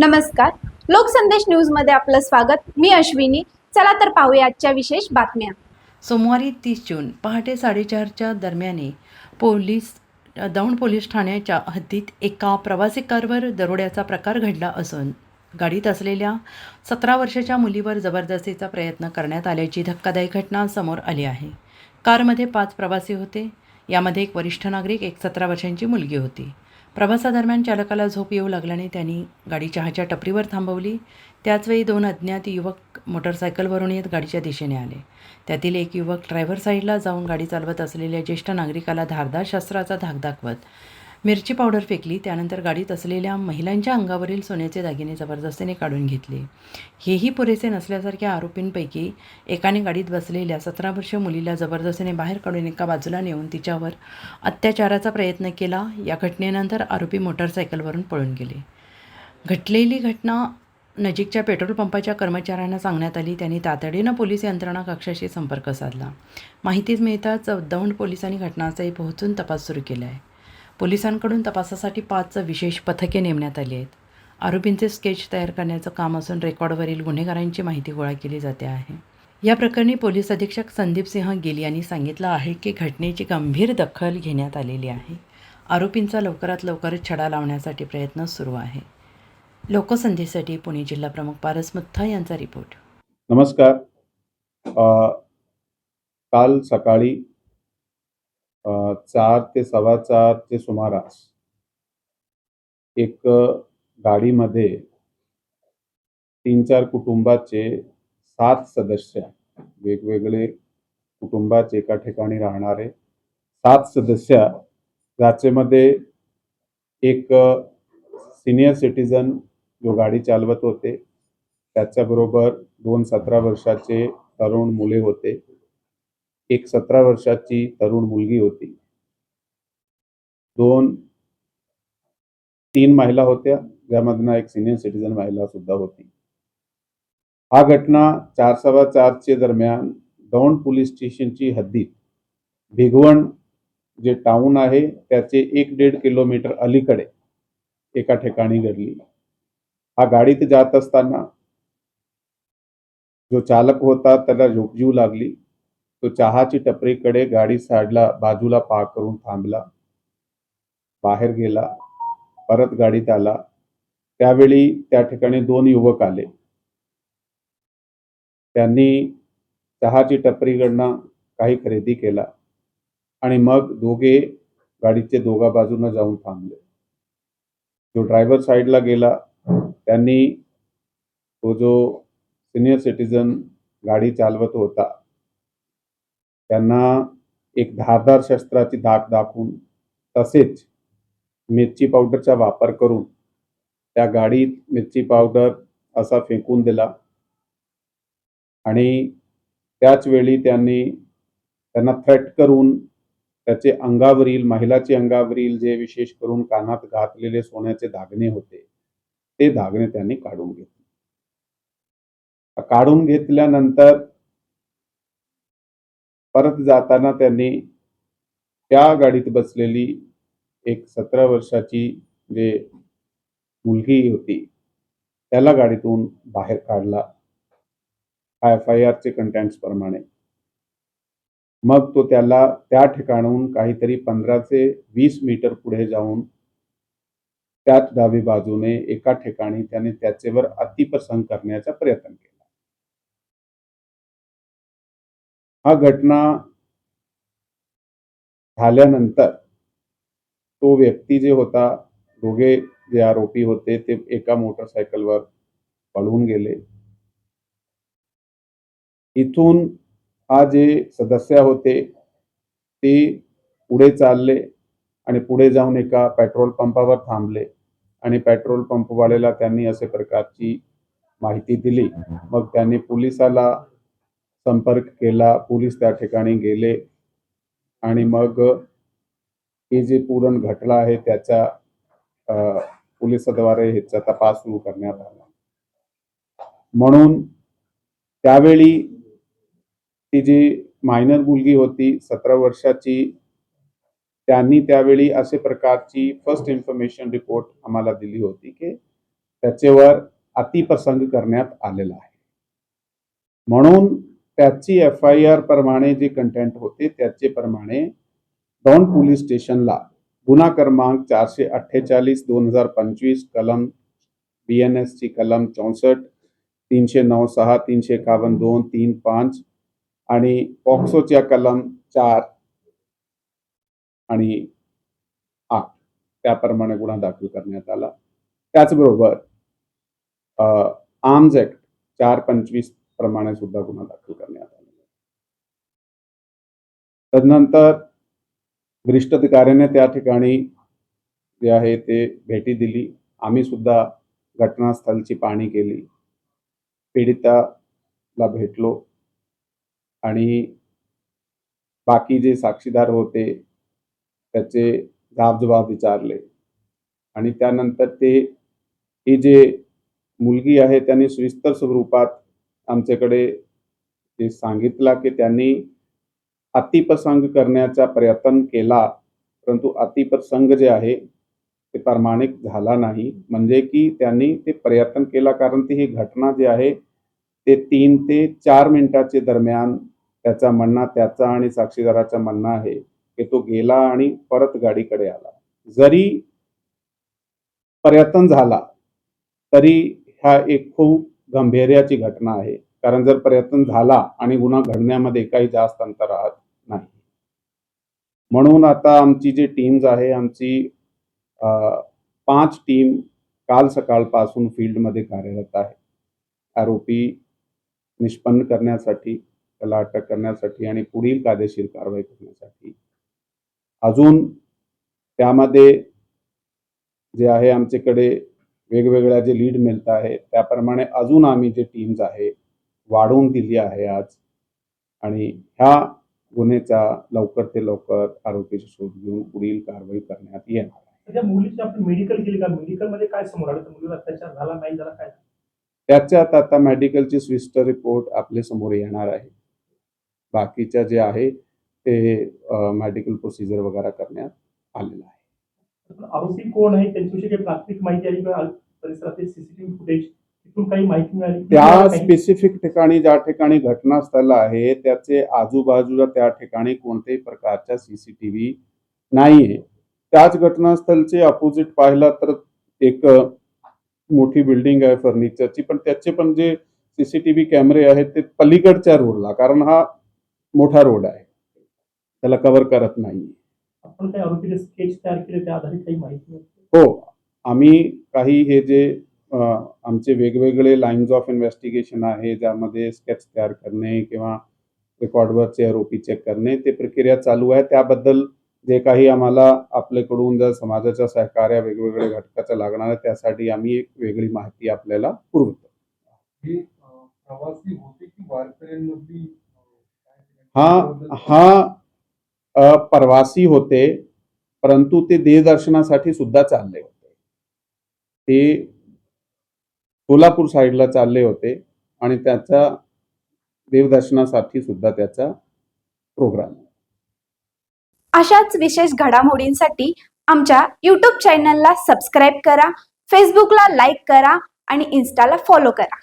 नमस्कार. लोकसंदेश न्यूजमध्ये आपलं स्वागत. मी अश्विनी. चला तर पाहूया आजच्या विशेष बातम्या. सोमवारी तीस जून पहाटे साडेचारच्या दरम्याने पोलीस दौंड पोलीस ठाण्याच्या हद्दीत एका प्रवासी कारवर दरोड्याचा प्रकार घडला असून गाडीत असलेल्या सतरा वर्षाच्या मुलीवर जबरदस्तीचा प्रयत्न करण्यात आल्याची धक्कादायक घटना समोर आली आहे. कारमध्ये पाच प्रवासी होते. यामध्ये एक वरिष्ठ नागरिक एक सतरा वर्षांची मुलगी होती. प्रवासादरम्यान चालकाला झोप येऊ लागल्याने त्यांनी गाडी चहाच्या टपरीवर थांबवली. त्याचवेळी दोन अज्ञात युवक मोटरसायकलवरून येत गाडीच्या दिशेने आले. त्यातील एक युवक ड्रायव्हर साईडला जाऊन गाडी चालवत असलेल्या ज्येष्ठ नागरिकाला धारदार शस्त्राचा धाक दाखवत मिरची पावडर फेकली त्यानंतर गाडीत असलेल्या महिलांच्या अंगावरील सोन्याचे दागिने जबरदस्तीने काढून घेतले. हेही पुरेसे नसल्यासारख्या आरोपींपैकी एकाने गाडीत बसलेल्या सतरा वर्षीय मुलीला जबरदस्तीने बाहेर काढून एका बाजूला नेऊन तिच्यावर अत्याचाराचा प्रयत्न केला. या घटनेनंतर आरोपी मोटरसायकलवरून पळून गेले. घटलेली घटना नजीकच्या पेट्रोल पंपाच्या कर्मचाऱ्यांना सांगण्यात आली. त्यांनी तातडीनं पोलीस यंत्रणा कक्षाशी संपर्क साधला. माहिती मिळताच दौंड पोलिसांनी घटनास्थळी पोहोचून तपास सुरू केला आहे पोलिसांकडून तपासासाठी पाच विशेष पथके नेमण्यात आली आहेत. आरोपींचे स्केच तयार करण्याचं काम असून रेकॉर्डवरील गुन्हेगारांची माहिती गोळा केली जाते आहे. या प्रकरणी पोलीस अधीक्षक संदीप सिंह गिल यांनी सांगितलं आहे की घटनेची गंभीर दखल घेण्यात आलेली आहे. आरोपींचा लवकरात लवकर छडा लावण्यासाठी प्रयत्न सुरू आहे. लोकसंधीसाठी पुणे जिल्हा प्रमुख पारस मुत्था यांचा रिपोर्ट. नमस्कार. काल सकाळी चार ते सव्वा चारचे सुमारास एक गाडीमध्ये तीन चार कुटुंबाचे सात सदस्य वेगवेगळे कुटुंबाचे एका ठिकाणी राहणारे सात सदस्य ज्याच्यामध्ये एक सिनियर सिटीजन जो गाडी चालवत होते त्याच्याबरोबर दोन सतरा वर्षाचे तरुण मुले होते. एक सतरा वर्षाची तरुण मुलगी होती. दोन तीन महिला होत्या. ज्यामधनं एक सिनियर सिटीजन महिला सुद्धा होती. हा घटना चार सव्वा चारचे दरम्यान दौंड पोलीस स्टेशनची हद्दीत भिगवण जे टाऊन आहे त्याचे एक दीड किलोमीटर अलीकडे एका ठिकाणी घडली. हा गाडीत जात असताना जो चालक होता त्याला झोपजीव लागली. तो चहाची टपरीकडे गाडी साईडला बाजूला पार्क करून थांबला. बाहेर गेला परत गाडीत आला. त्यावेळी त्या ठिकाणी दोन युवक आले. त्यांनी चहाची टपरीकडनं काही खरेदी केला आणि मग दोघे गाडीचे दोघा बाजूनं जाऊन थांबले. जो ड्रायव्हर साईडला गेला त्यांनी तो जो सिनियर सिटीजन गाडी चालवत होता त्यांना एक धारदार शस्त्राची धाक दाखवून तसेच मिरची पावडरचा वापर करून त्या गाडीत मिरची पावडर असा फेकून दिला. आणि त्याच वेळी त्यांनी त्यांना थ्रेट करून त्याचे अंगावरील महिलाचे अंगावरील जे विशेष करून कानात घातलेले सोन्याचे दागिने होते ते दागणे त्यांनी काढून घेतले. काढून घेतल्यानंतर परत जाताना त्यांनी त्या गाडीत बसलेली एक सतरा वर्षाची जे मुलगी होती त्याला गाडीतून बाहेर काढला. एफ आय आरचे कंटेंट्स प्रमाणे. मग तो त्याला त्या ठिकाणाहून काहीतरी पंधरा ते वीस मीटर पुढे जाऊन त्याच डावी बाजूने एका ठिकाणी त्याने त्याचेवर अतिप्रसंग करण्याचा प्रयत्न केला. हा घटना झाल्यानंतर तो व्यक्ती जे होता दोघे जे आरोपी होते ते एका मोटरसायकलवर पळून गेले. इथून हा जे सदस्य होते ते पुढे चालले आणि पुढे जाऊन एका पेट्रोल पंपावर थांबले आणि पेट्रोल पंपवाल्याला त्यांनी असे प्रकारची माहिती दिली. मग त्यांनी पोलिसाला संपर्क केला पोलीस त्या ठिकाणी गेले आणि मग हे जे पूर्ण घटना आहे त्याच्या पोलिसाद्वारे ह्याचा तपास सुरू करण्यात आला. म्हणून त्यावेळी ती जी मायनर मुलगी होती सतरा वर्षाची त्यांनी त्यावेळी असे प्रकारची फर्स्ट इन्फॉर्मेशन रिपोर्ट आम्हाला दिली होती की त्याच्यावर अतिप्रसंग करण्यात आलेला आहे. म्हणून त्याची एफ आय आर प्रमाणे जे कंटेंट होते त्याचे प्रमाणे दौंड पोलीस स्टेशनला गुन्हा क्रमांक चारशे अठ्ठेचाळीस दोन हजार पंचवीस कलम बी एन एस ची कलम चौसष्ट तीनशे नऊ सहा तीनशे एकावन्न दोन तीन पाच आणि पॉक्सोच्या कलम चार आणि आठ त्याप्रमाणे गुन्हा दाखल करण्यात आला. त्याचबरोबर आर्म्स ऍक्ट चार पंचवीस प्रमाणे सुद्धा गुन्हा दाखल करण्यात आला तदनंतर वरिष्ठ अधिकाऱ्याने त्या ठिकाणी जे आहे ते भेटी दिली. आम्ही सुद्धा घटनास्थळची पाहणी केली. पीडिताला भेटलो आणि बाकी जे साक्षीदार होते त्याचे जाबजबाब विचारले. आणि त्यानंतर ते ही जे मुलगी आहे त्यांनी सविस्तर स्वरूपात आमच्याकडे ते सांगितलं की त्यांनी अतिप्रसंग करण्याचा प्रयत्न केला परंतु अतिप्रसंग जे आहे ते प्रमाणित झाला नाही. म्हणजे की त्यांनी ते प्रयत्न केला कारण ती ही घटना जी आहे ते तीन ते चार मिनिटाचे दरम्यान त्याचा म्हणणं त्याचा आणि साक्षीदाराचा म्हणणं आहे की तो गेला आणि परत गाडीकडे आला. जरी प्रयत्न झाला तरी हा एक खूप गंभीर्याची घटना आहे. कारण जर प्रयत्न झाला आणि गुन्हा घडण्यामध्ये काही जास्त अंतर राहत नाही. म्हणून आता आमची जी टीम्स आहे आमची पाच टीम काल सकाळपासून फील्डमध्ये कार्यरत आहे. आरोपी निष्पन्न करण्यासाठी त्याला अटक करण्यासाठी आणि पुढील कायदेशीर कारवाई करण्यासाठी. अजून त्यामध्ये जे आहे आमच्याकडे वेगवेगळ्या जे लीड मिळत आहे त्याप्रमाणे अजून आम्ही जे टीम्स आहे वाढवून दिली आहे आज. आणि ह्या गुन्ह्याचा लवकर ते लवकर आरोपीचा शोध घेऊन पुढील कारवाई करण्यात येणार आहे. त्या मुलीची आपण मेडिकल केली का? मेडिकलमध्ये काय समोर आलं? तर मुलीवर अत्याचार झाला नाही झाला काय? त्याच्यात आता मेडिकलची स्विस्टर रिपोर्ट आपल्यासमोर येणार आहे. बाकीच्या जे आहे ते मेडिकल प्रोसिजर वगैरे करण्यात आलेलं आहे. आरोपी कोण आहे त्यांच्याविषयी काही प्राथमिक माहिती आली किंवा परिसरातील सीसीटीव्ही फुटेज तिथून काही माहिती मिळाली? त्या स्पेसिफिक ठिकाणी ज्या ठिकाणी घटनास्थळ आहे त्याचे आजूबाजूला त्या ठिकाणी कोणत्याही प्रकारच्या सीसीटीव्ही नाहीये. त्याच घटनास्थळचे अपोजिट पाहिलं तर एक मोठी बिल्डिंग आहे फर्निचरची पण त्याचे पण जे सीसीटीव्ही कॅमेरे आहेत ते पलीकडच्या रोडला कारण हा मोठा रोड आहे. त्याला कव्हर करत नाही आपण काही आरोपीचे स्केच तयार केले त्या आधारित काही माहिती मिळते. हो आम्ही काही हे जे आमचे वेगवेगळे लाईन्स ऑफ इन्व्हेस्टिगेशन आहे ज्यामध्ये स्केच तयार करणे किंवा रेकॉर्डवरचे आरोपी चेक करणे ते प्रक्रिया चालू आहे. त्याबद्दल जे काही आम्हाला आपल्याकडून जर समाजाच्या सहकार्य वेगवेगळ्या घटकाचं लागणार आहे त्यासाठी आम्ही एक वेगळी माहिती आपल्याला पुरवतो. हे अ, प्रवासी होते की वारकऱ्यांमधली हा हा प्रवासी होते परंतु ते देहदर्शनासाठी सुद्धा चालले होते. ते कोल्हापूर साईडला चालले होते आणि त्याचा देवदर्शनासाठी सुद्धा त्याचा प्रोग्राम अशाच विशेष घडामोडींसाठी आमच्या यूट्यूब चॅनलला सबस्क्राईब करा फेसबुकला लाईक करा आणि इन्स्टाला फॉलो करा.